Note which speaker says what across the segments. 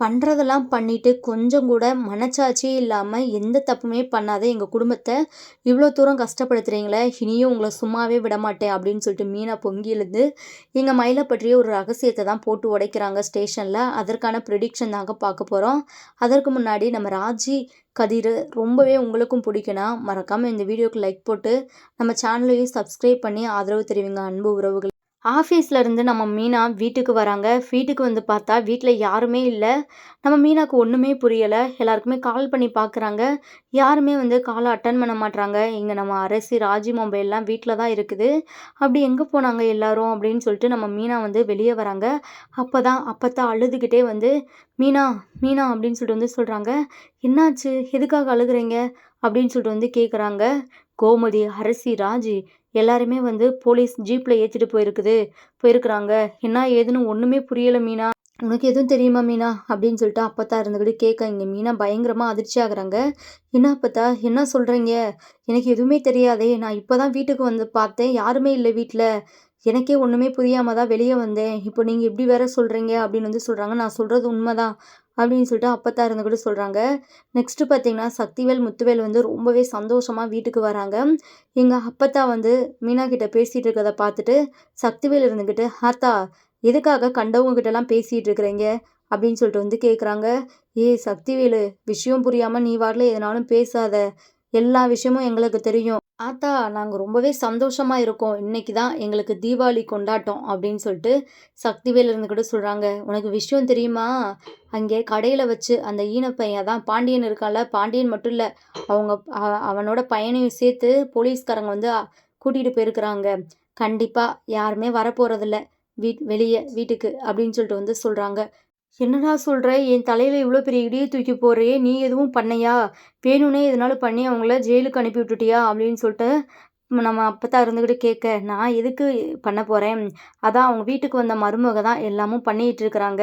Speaker 1: பண்ணுறதெல்லாம் பண்ணிட்டு கொஞ்சம் கூட மனச்சாட்சியே இல்லாமல் எந்த தப்புமே பண்ணாத எங்கள் குடும்பத்தை இவ்வளோ தூரம் கஷ்டப்படுத்துகிறீங்களே இனியும் உங்களை சும்மாவே விட மாட்டேன் அப்படின்னு சொல்லிட்டு மீனா பொங்கி எழுந்து எங்கள் மயிலை பற்றிய ஒரு ரகசியத்தை தான் போட்டு உடைக்கிறாங்க ஸ்டேஷனில். அதற்கான ப்ரிடிக்ஷன் தாங்க பார்க்க போகிறோம் அதற்கு முன்னாடி நம்ம ராஜி கதிர் ரொம்பவே உங்களுக்கும் பிடிக்குன்னா மறக்காமல் இந்த வீடியோக்கு லைக் போட்டு நம்ம சேனலையும் சப்ஸ்கிரைப் பண்ணி ஆதரவு தெரிவிங்க. அன்பு உறவுகள். ஆஃபீஸில் இருந்து நம்ம மீனா வீட்டுக்கு வராங்க. வீட்டுக்கு வந்து பார்த்தா வீட்டில் யாருமே இல்லை. நம்ம மீனாக்கு ஒன்றுமே புரியலை. எல்லாருக்குமே கால் பண்ணி பார்க்குறாங்க யாருமே வந்து காலை அட்டன் பண்ண மாட்றாங்க. இங்கே நம்ம அரசி ராஜி மொபைல்லாம் வீட்டில் தான் இருக்குது. அப்படி எங்கே போனாங்க எல்லாரும்? அப்படின்னு சொல்லிட்டு நம்ம மீனா வந்து வெளியே வராங்க. அப்போ தான் அப்போ தான் அழுதுகிட்டே வந்து மீனா மீனா அப்படின்னு சொல்லிட்டு வந்து சொல்கிறாங்க என்னாச்சு? எதுக்காக அழுகுறீங்க? அப்படின்னு சொல்லிட்டு வந்து கேட்குறாங்க கோமதி அரசி ராஜி எல்லாருமே வந்து போலீஸ் ஜீப்பில் ஏற்றிட்டு போயிருக்குது. போயிருக்கிறாங்க. என்ன ஏதுன்னு ஒன்றுமே புரியலை மீனா. உனக்கு எதுவும் தெரியுமா மீனா? அப்படின்னு சொல்லிட்டு அப்பத்தா இருந்துக்கிட்டு கேட்க இங்கே மீனா பயங்கரமாக அதிர்ச்சி ஆகுறாங்க. என்ன அப்பத்தா? என்ன சொல்கிறீங்க எனக்கு எதுவுமே தெரியாதே. நான் இப்போ தான் வீட்டுக்கு வந்து பார்த்தேன். யாருமே இல்லை வீட்டில் எனக்கே ஒன்றுமே புரியாமல் தான் வெளியே வந்தேன். இப்போ நீங்கள் இப்படி வேற சொல்கிறீங்க அப்படின்னு வந்து சொல்கிறாங்க நான் சொல்கிறது உண்மைதான். அப்படின்னு சொல்லிட்டு அப்பத்தா இருந்து கூட சொல்கிறாங்க நெக்ஸ்ட்டு பார்த்தீங்கன்னா சக்திவேல் முத்துவேல் வந்து ரொம்பவே சந்தோஷமாக வீட்டுக்கு வராங்க. எங்கள் அப்பத்தா வந்து மீனா கிட்ட பேசிகிட்டு இருக்கிறத பார்த்துட்டு சக்திவேல் இருந்துக்கிட்டு ஆத்தா எதுக்காக கண்டவங்க கிட்டலாம் பேசிகிட்டு இருக்கிறீங்க? அப்படின்னு சொல்லிட்டு வந்து கேட்குறாங்க ஏ சக்திவேலு விஷயம் புரியாமல் நீ வாரில் எதனாலும் பேசாத. எல்லா விஷயமும் எங்களுக்கு தெரியும். ஆத்தா நாங்கள் ரொம்பவே சந்தோஷமாக இருக்கோம். இன்னைக்கு தான் எங்களுக்கு தீபாவளி கொண்டாட்டம் அப்படின்னு சொல்லிட்டு சக்திவேல் இருந்து கூட சொல்கிறாங்க உனக்கு விஷயம் தெரியுமா? அங்கே கடையில் வச்சு அந்த ஈனப்பையன் தான் பாண்டியன் இருக்கான்ல. பாண்டியன் மட்டும் இல்லை அவங்க அவனோட பையனையும் சேர்த்து போலீஸ்காரங்க வந்து கூட்டிகிட்டு போயிருக்கிறாங்க. கண்டிப்பாக யாருமே வரப்போகிறதில்ல வீட் வெளியே வீட்டுக்கு அப்படின்னு சொல்லிட்டு வந்து சொல்கிறாங்க என்னடா சொல்கிற என் தலையில் இவ்வளோ பெரிய இடியை தூக்கி போடுறியே நீ எதுவும் பண்ணையா? வேணும்னே எதனால பண்ணி அவங்கள ஜெயிலுக்கு அனுப்பி விட்டுட்டியா? அப்படின்னு சொல்லிட்டு நம்ம அப்போ தான் இருந்துக்கிட்டு கேட்க நான் எதுக்கு பண்ண போகிறேன் அதான் அவங்க வீட்டுக்கு வந்த மருமக தான் எல்லாமும் பண்ணிகிட்டு இருக்கிறாங்க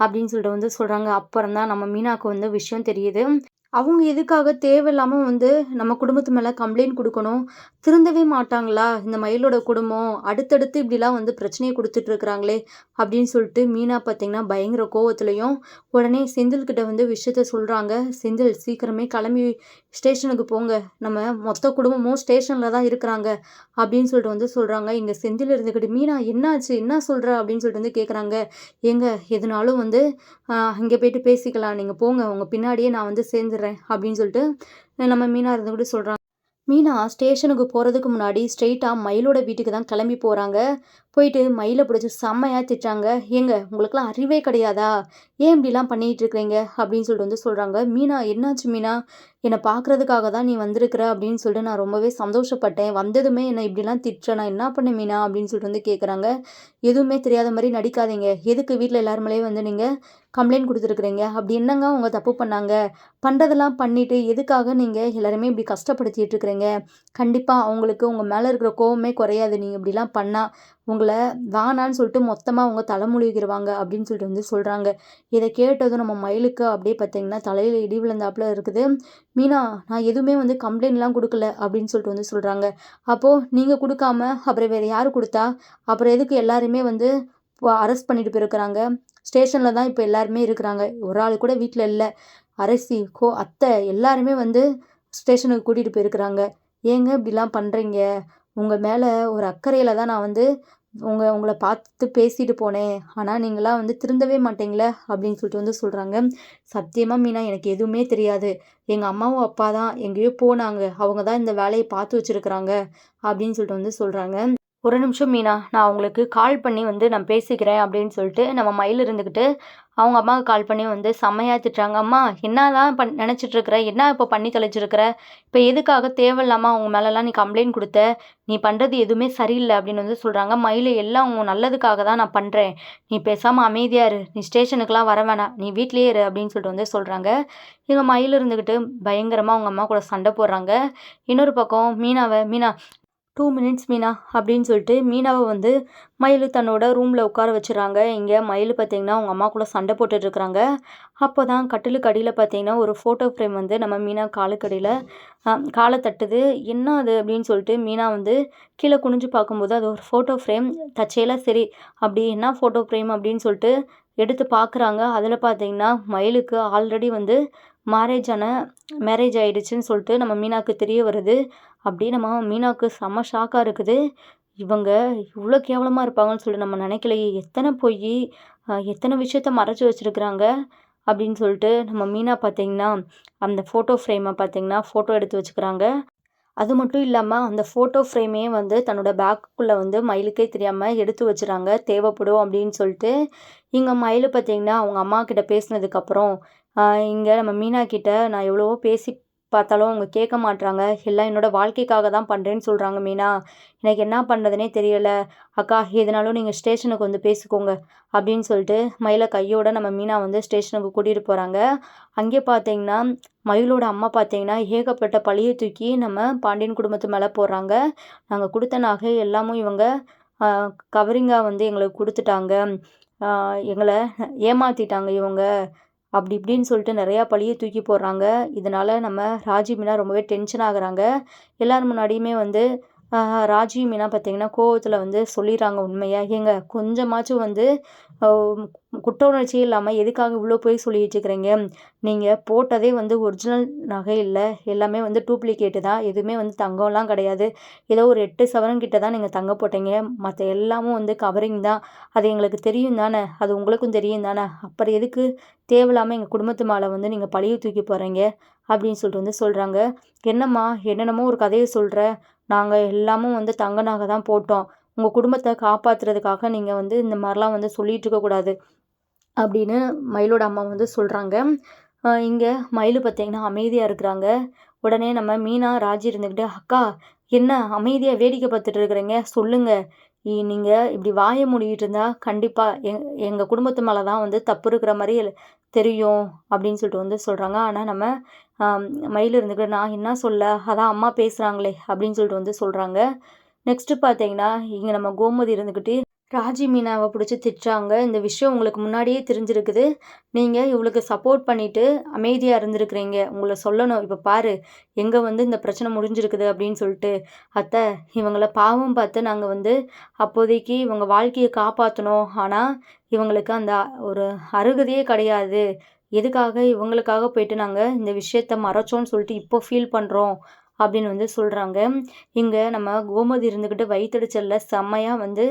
Speaker 1: அப்படின்னு சொல்லிட்டு வந்து சொல்கிறாங்க அப்புறம் தான் நம்ம மீனாவுக்கு வந்து விஷயம் தெரியுது. அவங்க எதுக்காக தேவையில்லாமல் வந்து நம்ம குடும்பத்து மேலே கம்ப்ளைண்ட் கொடுக்கணும்? திருந்தவே மாட்டாங்களா? இந்த மயிலோட குடும்பம் அடுத்தடுத்து இப்படிலாம் வந்து பிரச்சனையை கொடுத்துட்ருக்குறாங்களே அப்படின்னு சொல்லிட்டு மீனா பார்த்திங்கன்னா பயங்கர கோவத்துலையும் உடனே செந்தில்கிட்ட வந்து விஷயத்த சொல்கிறாங்க செந்தில் சீக்கிரமே கிளம்பி ஸ்டேஷனுக்கு போங்க. நம்ம மொத்த குடும்பமும் ஸ்டேஷனில் தான் இருக்கிறாங்க அப்படின்னு சொல்லிட்டு வந்து சொல்கிறாங்க இங்கே செந்தில் இருந்துக்கிட்டு மீனா என்னாச்சு? என்ன சொல்கிற அப்படின்னு சொல்லிட்டு வந்து கேட்குறாங்க எங்கே எதுனாலும் வந்து அங்கே போயிட்டு பேசிக்கலாம். நீங்கள் போங்க. உங்கள் பின்னாடியே நான் வந்து சேர்ந்து வந்துடுறேன் அப்படின்னு சொல்லிட்டு நம்ம மீனா இருந்து கூட சொல்கிறாங்க மீனா ஸ்டேஷனுக்கு போகிறதுக்கு முன்னாடி ஸ்ட்ரெயிட்டாக மயிலோட வீட்டுக்கு தான் கிளம்பி போகிறாங்க போயிட்டு மயிலை பிடிச்சி செம்மையாக திட்டாங்க ஏங்க உங்களுக்குலாம் அறிவே கிடையாதா? ஏன் இப்படிலாம் பண்ணிகிட்டு இருக்கிறீங்க? அப்படின்னு சொல்லிட்டு வந்து சொல்கிறாங்க மீனா என்னாச்சு மீனா? என்னை பார்க்குறதுக்காக தான் நீ வந்திருக்கிற? அப்படின்னு சொல்லிட்டு நான் ரொம்பவே சந்தோஷப்பட்டேன். வந்ததுமே என்னை இப்படிலாம் திட்டுற நான் என்ன பண்ணேன் மீனா? அப்படின்னு சொல்லிட்டு வந்து கேட்குறாங்க எதுவுமே தெரியாத மாதிரி நடிக்காதீங்க. எதுக்கு வீட்டில் எல்லாருமேலே வந்து நீங்கள் கம்ப்ளைண்ட் கொடுத்துருக்குறீங்க? அப்படி என்னங்க அவங்க தப்பு பண்ணாங்க? பண்ணுறதெல்லாம் பண்ணிவிட்டு எதுக்காக நீங்கள் எல்லாருமே இப்படி கஷ்டப்படுத்திட்டு இருக்கிறீங்க? கண்டிப்பாக அவங்களுக்கு உங்கள் மேலே இருக்கிற கோவமே குறையாது. நீங்கள் இப்படிலாம் பண்ணால் உங்களை வேணான்னு சொல்லிட்டு மொத்தமாக அவங்க தலைமொழிகிடுவாங்க அப்படின்னு சொல்லிட்டு வந்து சொல்கிறாங்க இதை கேட்டதும் நம்ம மயிலுக்கு அப்படியே பார்த்தீங்கன்னா தலையில் இடி விழுந்தாப்புல இருக்குது. மீனா நான் எதுவுமே வந்து கம்ப்ளைண்ட்லாம் கொடுக்கல அப்படின்னு சொல்லிட்டு வந்து சொல்கிறாங்க அப்போது நீங்கள் கொடுக்காம அப்புறம் வேறு யார் கொடுத்தா? அப்புறம் எதுக்கு எல்லாருமே வந்து அரெஸ்ட் பண்ணிட்டு போயிருக்கிறாங்க? ஸ்டேஷனில் தான் இப்போ எல்லாருமே இருக்கிறாங்க. ஒரு ஆள் கூட வீட்டில் இல்லை. அரசி கோ அத்தை எல்லாருமே வந்து ஸ்டேஷனுக்கு கூட்டிகிட்டு போயிருக்கிறாங்க. ஏங்க இப்படிலாம் பண்ணுறீங்க உங்கள் மேலே ஒரு அக்கறையில் தான் நான் வந்து உங்கள் உங்களை பார்த்து பேசிட்டு போனேன். ஆனால் நீங்களாம் வந்து திருந்தவே மாட்டீங்களே அப்படின்னு சொல்லிட்டு வந்து சொல்கிறாங்க சத்தியமாக மீனா எனக்கு எதுவுமே தெரியாது. எங்கள் அம்மாவும் அப்பா தான் எங்கேயோ போனாங்க. அவங்க தான் இந்த வேலையை பார்த்து வச்சுருக்குறாங்க அப்படின்னு சொல்லிட்டு வந்து சொல்கிறாங்க ஒரு நிமிஷம் மீனா நான் உங்களுக்கு கால் பண்ணி வந்து நான் பேசிக்கிறேன் அப்படின்னு சொல்லிட்டு நம்ம மயில் இருந்துக்கிட்டு அவங்க அம்மாவுக்கு கால் பண்ணி வந்து செம்மையாக திட்டுறாங்க. அம்மா என்ன தான் பண் நினச்சிட்ருக்குற என்ன இப்போ பண்ணி தொலைச்சிருக்கிற? இப்போ எதுக்காக தேவையில்லாமல் அவங்க மேலெலாம் நீ கம்ப்ளைண்ட் கொடுத்த? நீ பண்ணுறது எதுவுமே சரியில்லை அப்படின்னு வந்து சொல்கிறாங்க மயில் எல்லாம் அவங்க நல்லதுக்காக தான் நான் பண்ணுறேன் நீ பேசாமல் அமைதியாக இரு. நீ ஸ்டேஷனுக்கெலாம் வர வேணாம். நீ வீட்லேயே இரு அப்படின்னு சொல்லிட்டு வந்து சொல்கிறாங்க இவங்க மயில் இருந்துக்கிட்டு பயங்கரமாக அவங்க அம்மா கூட சண்டை போடுறாங்க. இன்னொரு பக்கம் மீனாவை மீனா டூ மினிட்ஸ் மீனா அப்படின்னு சொல்லிட்டு மீனாவை வந்து மயில் தன்னோட ரூமில் உட்கார வச்சுறாங்க. இங்கே மயில் பார்த்தீங்கன்னா அவங்க அம்மா கூட சண்டை போட்டுட்ருக்குறாங்க அப்போ தான் கட்டிலுக்கு அடியில் பார்த்தீங்கன்னா ஒரு ஃபோட்டோ ஃப்ரேம் வந்து நம்ம மீனா காலுக்கடியில் காலை தட்டுது. என்ன அது? அப்படின்னு சொல்லிட்டு மீனா வந்து கீழே குனிஞ்சு பார்க்கும்போது அது ஒரு ஃபோட்டோ ஃப்ரேம் தச்சையெல்லாம் சரி அப்படி என்ன ஃபோட்டோ ஃப்ரேம் அப்படின்னு சொல்லிட்டு எடுத்து பார்க்குறாங்க அதில் பார்த்தீங்கன்னா மயிலுக்கு ஆல்ரெடி வந்து மேரேஜ் ஆன மேரேஜ் ஆகிடுச்சின்னு சொல்லிட்டு நம்ம மீனாவுக்கு தெரிய வருது. அப்படியே நம்ம மீனாவுக்கு செம்ம ஷாக்காக இருக்குது. இவங்க இவ்வளோ கேவலமாக இருப்பாங்கன்னு சொல்லிட்டு நம்ம நினைக்கலையே. எத்தனை பொய் எத்தனை விஷயத்த மறைச்சி வச்சுருக்குறாங்க? அப்படின்னு சொல்லிட்டு நம்ம மீனா பார்த்தீங்கன்னா அந்த ஃபோட்டோ ஃப்ரேமை பார்த்தீங்கன்னா ஃபோட்டோ எடுத்து வச்சுக்கிறாங்க. அது மட்டும் இல்லாமல் அந்த ஃபோட்டோ ஃப்ரேமே வந்து தன்னோட பேக்குள்ளே வந்து மயிலுக்கே தெரியாமல் எடுத்து வச்சுறாங்க. தேவைப்படும் அப்படின்னு சொல்லிட்டு இங்கே மயில் பார்த்தீங்கன்னா அவங்க அம்மா கிட்ட பேசினதுக்கப்புறம் இங்கே நம்ம மீனா கிட்ட நான் எவ்வளவோ பேசி பார்த்தாலும் அவங்க கேட்க மாட்றாங்க. எல்லாம் என்னோடய வாழ்க்கைக்காக தான் பண்ணுறேன்னு சொல்கிறாங்க மீனா. எனக்கு என்ன பண்ணுறதுனே தெரியலை. அக்கா எதுனாலும் நீங்கள் ஸ்டேஷனுக்கு வந்து பேசிக்கோங்க அப்படின்னு சொல்லிட்டு மயிலை கையோடு நம்ம மீனா வந்து ஸ்டேஷனுக்கு கூட்டிகிட்டு போகிறாங்க அங்கே பார்த்தீங்கன்னா மயிலோட அம்மா பார்த்தீங்கன்னா ஏகப்பட்ட பழியை தூக்கி நம்ம பாண்டியன் குடும்பத்து மேலே போடுறாங்க. நாங்கள் கொடுத்த நகை எல்லாமும் இவங்க கவரிங்காக வந்து எங்களுக்கு கொடுத்துட்டாங்க. எங்களை ஏமாற்றிட்டாங்க இவங்க. அப்படி இப்படின்னு சொல்லிட்டு நிறையா பழியை தூக்கி போடுறாங்க. இதனால் நம்ம ராஜி மீனா ரொம்பவே டென்ஷன் ஆகுறாங்க. எல்லோரும் முன்னாடியுமே வந்து ராஜி மீனா பார்த்திங்கன்னா கோவத்தில் வந்து சொல்லிடுறாங்க உண்மையாக ஏங்க கொஞ்சமாச்சும் வந்து குற்ற உணர்ச்சியே இல்லாமல் எதுக்காக இவ்வளோ போய் சொல்லி இருக்கிறீங்க? நீங்கள் போட்டதே வந்து ஒரிஜினல் நகை இல்லை. எல்லாமே வந்து டூப்ளிகேட்டு தான். எதுவுமே வந்து தங்கம்லாம் கிடையாது. ஏதோ ஒரு எட்டு சவரன் கிட்ட தான் நீங்கள் தங்க போட்டீங்க. மற்ற எல்லாமும் வந்து கவரிங் தான். அது எங்களுக்கு தெரியும் தானே? அது உங்களுக்கும் தெரியும் தானே? அப்புறம் எதுக்கு தேவையில்லாமல் எங்கள் குடும்பத்து மேலே வந்து நீங்கள் பழிய தூக்கி போகிறீங்க அப்படின்னு சொல்லிட்டு வந்து சொல்கிறாங்க என்னம்மா என்னென்னமோ ஒரு கதையை சொல்கிற நாங்கள் எல்லாமும் வந்து தங்க நகை தான் போட்டோம். உங்கள் குடும்பத்தை காப்பாற்றுறதுக்காக நீங்கள் வந்து இந்த மாதிரிலாம் வந்து சொல்லிகிட்டு இருக்கக்கூடாது அப்படின்னு மயிலோட அம்மா வந்து சொல்கிறாங்க இங்கே மயில் பார்த்திங்கன்னா அமைதியாக இருக்கிறாங்க. உடனே நம்ம மீனா ராஜி இருந்துக்கிட்டு அக்கா என்ன அமைதியாக வேடிக்கை பார்த்துட்டு இருக்கிறீங்க? சொல்லுங்கள் நீங்கள் இப்படி வாயை மூடிக்கிட்டு இருந்தால் கண்டிப்பாக எங் எங்கள் குடும்பத்து மேலே தான் வந்து தப்பு இருக்கிற மாதிரி தெரியும் அப்படின்னு சொல்லிட்டு வந்து சொல்கிறாங்க ஆனால் நம்ம மயில் இருந்துக்கிட்டு நான் என்ன சொல்ல? அதான் அம்மா பேசுகிறாங்களே அப்படின்னு சொல்லிட்டு வந்து சொல்கிறாங்க நெக்ஸ்ட்டு பார்த்தீங்கன்னா இங்கே நம்ம கோமதி இருந்துக்கிட்டு ராஜி மீனாவை பிடிச்சி திட்டுறாங்க. இந்த விஷயம் உங்களுக்கு முன்னாடியே தெரிஞ்சிருக்குது. நீங்கள் இவளுக்கு சப்போர்ட் பண்ணிவிட்டு அமைதியாக இருந்திருக்கிறீங்க. உங்களை சொல்லணும். இப்போ பாரு எங்கே வந்து இந்த பிரச்சனை முடிஞ்சிருக்குது அப்படின்னு சொல்லிட்டு. அத்தை இவங்கள பாவம் பார்த்து நாங்கள் வந்து அப்போதைக்கு இவங்க வாழ்க்கையை காப்பாற்றணும் ஆனால் இவங்களுக்கு அந்த ஒரு அருகதையே கிடையாது. எதுக்காக இவங்களுக்காக போயிட்டு நாங்கள் இந்த விஷயத்த மறைச்சோன்னு சொல்லிட்டு இப்போ ஃபீல் பண்ணுறோம் அப்படின்னு வந்து சொல்கிறாங்க இங்கே நம்ம கோமதி இருந்துக்கிட்டு வயிற்றுச்சல்ல செம்மையாக வந்து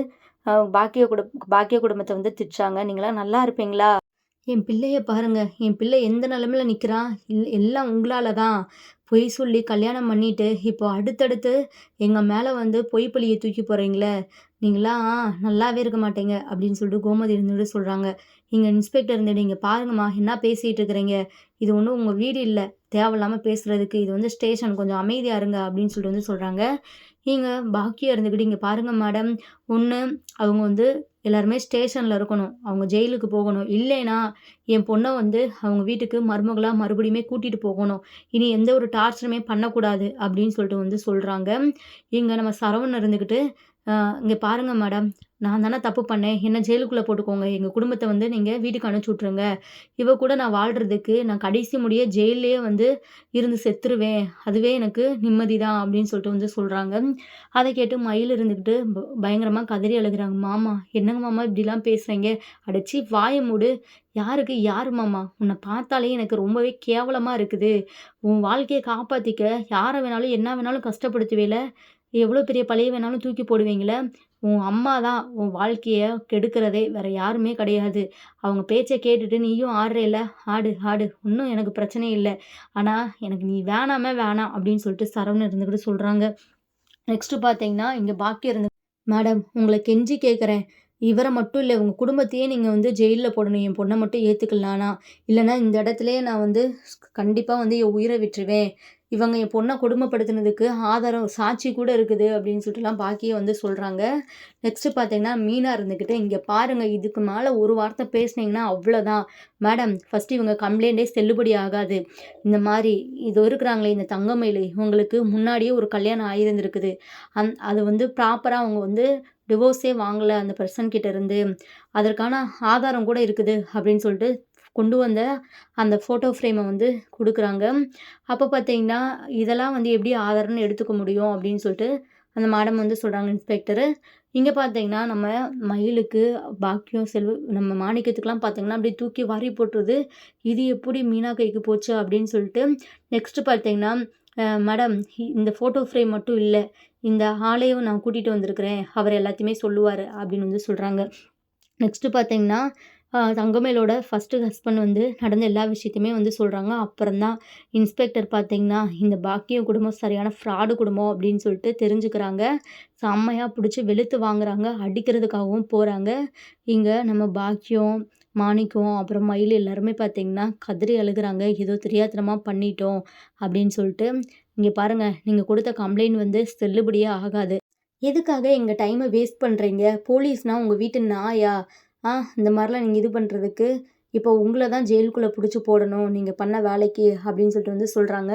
Speaker 1: பாக்கிய குடு பாக்கிய குடும்பத்தை வந்து திச்சாங்க நீங்களாம் நல்லா இருப்பீங்களா? என் பிள்ளைய பாருங்க. என் பிள்ளை எந்த நிலமையில நிற்கிறான் எல்லாம் உங்களால் தான் பொய் சொல்லி கல்யாணம் பண்ணிட்டு இப்போ அடுத்தடுத்து எங்கள் மேலே வந்து பொய் பழியை தூக்கி போகிறீங்களே நீங்களாம் நல்லாவே இருக்க மாட்டீங்க அப்படின்னு சொல்லிட்டு கோமதி இருந்துட்டு சொல்கிறாங்க இங்கே இன்ஸ்பெக்டர் இருந்துட்டு நீங்கள் பாருங்கம்மா என்ன பேசிகிட்டு இருக்கிறீங்க? இது ஒன்றும் உங்கள் வீடு இல்லை. தேவையில்லாமல் பேசுகிறதுக்கு இது வந்து ஸ்டேஷன். கொஞ்சம் அமைதியாக இருங்க அப்படின்னு சொல்லிட்டு வந்து சொல்கிறாங்க இங்கே பாக்கியாக இருந்துக்கிட்டு இங்கே பாருங்கள் மேடம் ஒன்று அவங்க வந்து எல்லாருமே ஸ்டேஷனில் இருக்கணும். அவங்க ஜெயிலுக்கு போகணும். இல்லைனா என் பொண்ணை வந்து அவங்க வீட்டுக்கு மருமகளாக மறுபடியுமே கூட்டிகிட்டு போகணும். இனி எந்த ஒரு டார்ச்சருமே பண்ணக்கூடாது அப்படின்னு சொல்லிட்டு வந்து சொல்கிறாங்க இங்கே நம்ம சரவணன் இருந்துக்கிட்டு இங்கே பாருங்கள் மேடம் நான் தானே தப்பு பண்ணேன். என்ன ஜெயிலுக்குள்ளே போட்டுக்கோங்க. எங்கள் குடும்பத்தை வந்து நீங்கள் வீட்டுக்கு அனுப்பிச்சி விட்ருங்க இவ கூட நான் வாழ்கிறதுக்கு நான் கடைசி முடிய ஜெயிலே வந்து இருந்து செத்துருவேன். அதுவே எனக்கு நிம்மதி தான் அப்படின்னு சொல்லிட்டு வந்து சொல்கிறாங்க அதை கேட்டு மயில் இருந்துக்கிட்டு பயங்கரமாக கதறி அழுகிறாங்க. மாமா என்னங்க மாமா இப்படிலாம் பேசுகிறீங்க அடைச்சி வாயை மூடு. யாருக்கு? யார் மாமா? உன்னை பார்த்தாலே எனக்கு ரொம்பவே கேவலமாக இருக்குது. உன் வாழ்க்கையை காப்பாற்றிக்க யாரை வேணாலும் என்ன வேணாலும் கஷ்டப்படுத்துவேல? எவ்வளோ பெரிய பழைய வேணாலும் தூக்கி போடுவீங்களே? உன் அம்மா தான் உன் வாழ்க்கையை கெடுக்கிறதே வேறு யாருமே கிடையாது. அவங்க பேச்சை கேட்டுட்டு நீயும் ஆடுறேல ஆடு ஆடு. ஒன்றும் எனக்கு பிரச்சனை இல்லை. ஆனால் எனக்கு நீ வேணாமே வேணாம் அப்படின்னு சொல்லிட்டு சரவணன் இருந்துக்கிட்டு சொல்கிறாங்க நெக்ஸ்ட்டு பார்த்தீங்கன்னா இங்கே பாக்கியம் இருந்து மேடம் உங்களை கெஞ்சி கேட்குறேன் இவரை மட்டும் இல்லை உங்கள் குடும்பத்தையே நீங்கள் வந்து ஜெயிலில் போடணும். என் பொண்ணை மட்டும் ஏற்றுக்கலானா இல்லைனா இந்த இடத்துலையே நான் வந்து கண்டிப்பாக வந்து என் உயிரை விட்டுருவேன். இவங்க என் பொண்ணை கொடுமைப்படுத்தினதுக்கு ஆதாரம் சாட்சி கூட இருக்குது அப்படின்னு சொல்லிட்டுலாம் பாக்கியை வந்து சொல்கிறாங்க நெக்ஸ்ட்டு பார்த்தீங்கன்னா மீனாக இருந்துக்கிட்டு இங்கே பாருங்கள் இதுக்கு மேலே ஒரு வார்த்தை பேசுனீங்கன்னா அவ்வளோதான் மேடம் ஃபஸ்ட்டு இவங்க கம்ப்ளைண்டே செல்லுபடி ஆகாது. இந்த மாதிரி இது இருக்கிறாங்களே இந்த தங்கமயிலை இவங்களுக்கு முன்னாடியே ஒரு கல்யாணம் ஆகியிருந்துருக்குது அந் அது வந்து ப்ராப்பராக அவங்க வந்து டிவோர்ஸே வாங்கலை அந்த பர்சன் கிட்டேருந்து அதற்கான ஆதாரம் கூட இருக்குது அப்படின்னு சொல்லிட்டு கொண்டு வந்த அந்த ஃபோட்டோ ஃப்ரேமை வந்து கொடுக்குறாங்க. அப்போ பார்த்தீங்கன்னா இதெல்லாம் வந்து எப்படி ஆதாரம்னு எடுத்துக்க முடியும் அப்படின்னு சொல்லிட்டு அந்த மேடம் வந்து சொல்கிறாங்க இன்ஸ்பெக்டரு இங்கே பார்த்தீங்கன்னா நம்ம மயிலுக்கு பாக்கியம் செல்வ நம்ம மாணிக்கத்துக்கெலாம் பார்த்தீங்கன்னா அப்படியே தூக்கி வாரி போட்டுருது. இது எப்படி மீனா கைக்கு போச்சு அப்படின்னு சொல்லிட்டு நெக்ஸ்ட்டு பார்த்தீங்கன்னா மேடம் இந்த ஃபோட்டோ ஃப்ரேம் மட்டும் இல்லை இந்த ஆளையும் நான் கூட்டிகிட்டு வந்திருக்கிறேன். அவர் எல்லாத்தையுமே சொல்லுவார் அப்படின்னு வந்து சொல்கிறாங்க நெக்ஸ்ட்டு பார்த்தீங்கன்னா தங்கமேலோட ஃபஸ்ட்டு ஹஸ்பண்ட் வந்து நடந்த எல்லா விஷயத்தையுமே வந்து சொல்கிறாங்க அப்புறம் தான் இன்ஸ்பெக்டர் பார்த்தீங்கன்னா இந்த பாக்கியம் குடும்பம் சரியான ஃப்ராடு குடும்பம் அப்படின்னு சொல்லிட்டு தெரிஞ்சுக்கிறாங்க. செம்மையாக பிடிச்சி வெளுத்து வாங்குறாங்க. அடிக்கிறதுக்காகவும் போகிறாங்க இங்கே நம்ம பாக்கியம் மாணிக்கம் அப்புறம் மயில் எல்லாருமே பார்த்தீங்கன்னா கதறி அழுகுறாங்க. ஏதோ தெரியாதனமாக பண்ணிட்டோம் அப்படின்னு சொல்லிட்டு. இங்கே பாருங்கள் நீங்கள் கொடுத்த கம்ப்ளைண்ட் வந்து செல்லுபடியே ஆகாது. எதுக்காக எங்கள் டைமை வேஸ்ட் பண்ணுறீங்க போலீஸ்னால் உங்கள் வீட்டு நாயா? ஆ இந்த மாதிரிலாம் நீங்கள் இது பண்ணுறதுக்கு இப்போ உங்களை தான் ஜெயிலுக்குள்ளே பிடிச்சி போடணும். நீங்கள் பண்ண வேலைக்கு அப்படின்னு சொல்லிட்டு வந்து சொல்கிறாங்க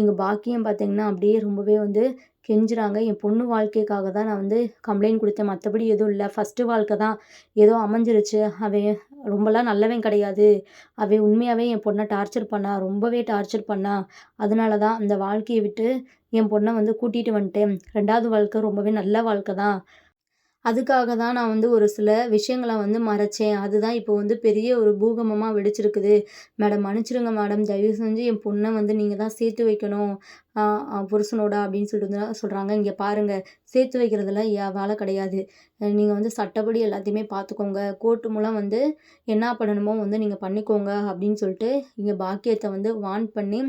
Speaker 1: எங்கள் பாக்கியம் பார்த்தீங்கன்னா அப்படியே ரொம்பவே வந்து கெஞ்சுறாங்க. என் பொண்ணு வாழ்க்கைக்காக தான் நான் வந்து கம்ப்ளைண்ட் கொடுத்தேன். மற்றபடி எதுவும் இல்லை. ஃபஸ்ட்டு வாழ்க்கை தான் ஏதோ அமைஞ்சிருச்சு. அவன் ரொம்பலாம் நல்லவன் கிடையாது. அவன் உண்மையாகவே என் பொண்ணை டார்ச்சர் பண்ணா ரொம்பவே டார்ச்சர் பண்ணா. அதனால தான் அந்த வாழ்க்கையை விட்டு என் பொண்ணை வந்து கூட்டிகிட்டு வந்துட்டேன். ரெண்டாவது வாழ்க்கை ரொம்பவே நல்ல வாழ்க்கை தான். அதுக்காக தான் நான் வந்து ஒரு சில விஷயங்களை வந்து மறைச்சேன். அதுதான் இப்போ வந்து பெரிய ஒரு பூகம்பமாக வெடிச்சிருக்குது. மேடம் மன்னிச்சிடுங்க மேடம். தயவு செஞ்சு என் பொண்ணை வந்து நீங்கள் தான் சேர்த்து வைக்கணும். புருஷனோட அப்படின்னு சொல்லிட்டு சொல்கிறாங்க இங்கே பாருங்கள் சேர்த்து வைக்கிறதுல என் வேலை கிடையாது. நீங்கள் வந்து சட்டப்படி எல்லாத்தையுமே பார்த்துக்கோங்க. கோர்ட்டு மூலம் வந்து என்ன பண்ணணுமோ வந்து நீங்கள் பண்ணிக்கோங்க அப்படின்னு சொல்லிட்டு இங்கே பாக்கியத்தை வந்து வான் பண்ணி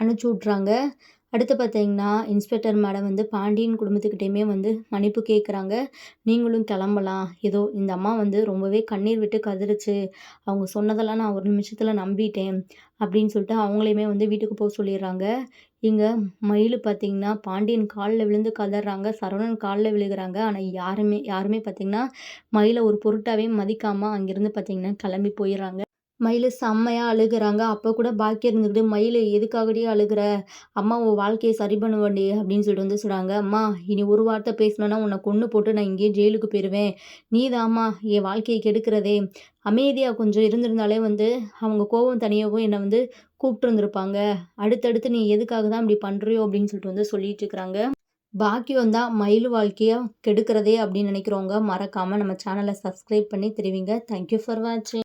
Speaker 1: அனுப்பிச்சி விட்றாங்க அடுத்து பார்த்தீங்கன்னா இன்ஸ்பெக்டர் மேடம் வந்து பாண்டியன் குடும்பத்துக்கிட்டேயுமே வந்து மன்னிப்பு கேட்குறாங்க நீங்களும் கிளம்பலாம். ஏதோ இந்த அம்மா வந்து ரொம்பவே கண்ணீர் விட்டு கதறிச்சு அவங்க சொன்னதெல்லாம் நான் ஒரு நிமிஷத்தில் நம்பிட்டேன் அப்படின்னு சொல்லிட்டு அவங்களையுமே வந்து வீட்டுக்கு போக சொல்லிடுறாங்க. இங்கே மயில் பார்த்திங்கன்னா பாண்டியன் காலில் விழுந்து கதறாங்க. சரவணன் காலில் விழுகிறாங்க. ஆனால் யாருமே யாருமே பார்த்திங்கன்னா மயிலை ஒரு பொருட்டாகவே மதிக்காமல் அங்கேருந்து பார்த்திங்கன்னா கிளம்பி போயிடுறாங்க. மயில் செம்மையாக அழுகிறாங்க. அப்போ கூட பாக்கி இருந்துக்கிட்டு மயில் எதுக்காகடியே அழுகிற? அம்மா உன் வாழ்க்கையை சரி பண்ணுவேண்டி அப்படின்னு சொல்லிட்டு வந்து சொல்கிறாங்க அம்மா இனி ஒரு வார்த்தை பேசணுன்னா உன்னை கொன்று போட்டு நான் இங்கேயே ஜெயிலுக்கு போயிடுவேன் நீ தாம்மா என் வாழ்க்கையை கெடுக்கிறதே. அமைதியாக கொஞ்சம் இருந்திருந்தாலே வந்து அவங்க கோபம் தனியாகவும் என்னை வந்து கூப்பிட்டு இருந்திருப்பாங்க அடுத்தடுத்து நீ எதுக்காக தான் இப்படி பண்ணுறியோ அப்படின்னு சொல்லிட்டு வந்து சொல்லிட்டு இருக்கிறாங்க. பாக்கியம் தான் மயில் வாழ்க்கையாக கெடுக்கிறதே அப்படின்னு நினைக்கிறவங்க மறக்காமல் நம்ம சேனலை சப்ஸ்கிரைப் பண்ணி தெரிவிங்க. தேங்க்யூ ஃபார் வாட்சிங்